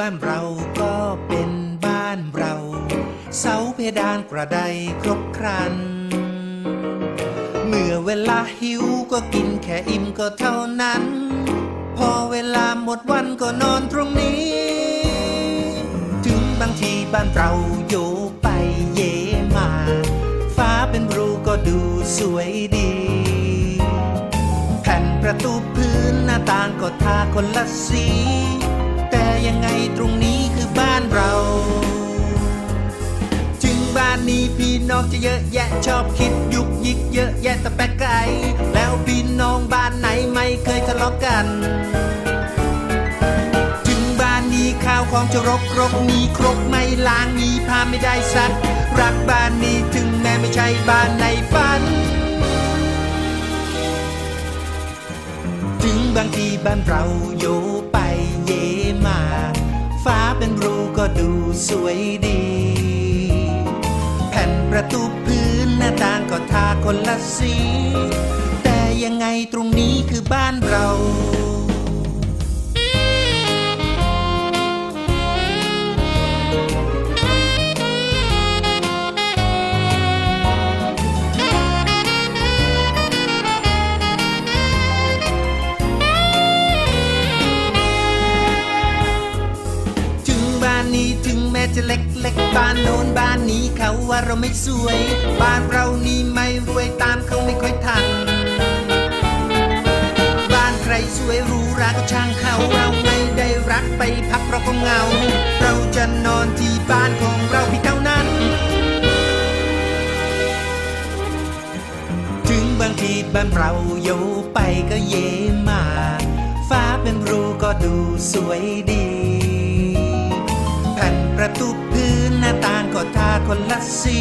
บ้านเราก็เป็นบ้านเรา เสาเพดานกระไดครบครัน เมื่อเวลาหิวก็กินแค่อิ่มก็เท่านั้น พอเวลาหมดวันก็นอนตรงนี้ ถึงบางทีบ้านเราโยไปเยมา ฟ้าเป็นรูก็ดูสวยดีแผ่นประตูพื้นหน้าต่างก็ทาคนละสี ยังไงตรงนี้คือบ้านเราถึงบ้านนี้พี่น้องจะเยอะแยะชอบคิดยุกยิกเยอะแยะแต่แปลกไกลแล้วพี่น้องบ้านไหนไม่เคยทะเลาะกันถึงบ้านนี้ข้าวของจะรกรกมีครบไม่ล้างมีผ้าไม่ได้ซัก รักบ้านนี้ถึงแม้ไม่ใช่บ้านในฝันางที่บ้านเราโยไปเยมา ฟ้าเป็นรูก็ดูสวยดี แผ่นประตูพื้นหน้าต่างก็ทาคนละสี แต่ยังไงตรงนี้คือบ้านเรา จะเล็กเล็กบ้านโน้นบ้านนี้เขาว่าเราไม่สวย บ้านเรานี่ไม่รวยตามเขาไม่ค่อยทัน บ้านใครสวยรูหราก็ช่างเขาเราไม่ได้รักไปพักเราก็เหงา เราจะนอนที่บ้านของเราเพียงเท่านั้น ถึงบางทีบ้านเราโยไปก็เยมา ฟ้าเป็นรูก็ดูสวยดี ประตูพื้นหน้าต่างก็ทาคนละสี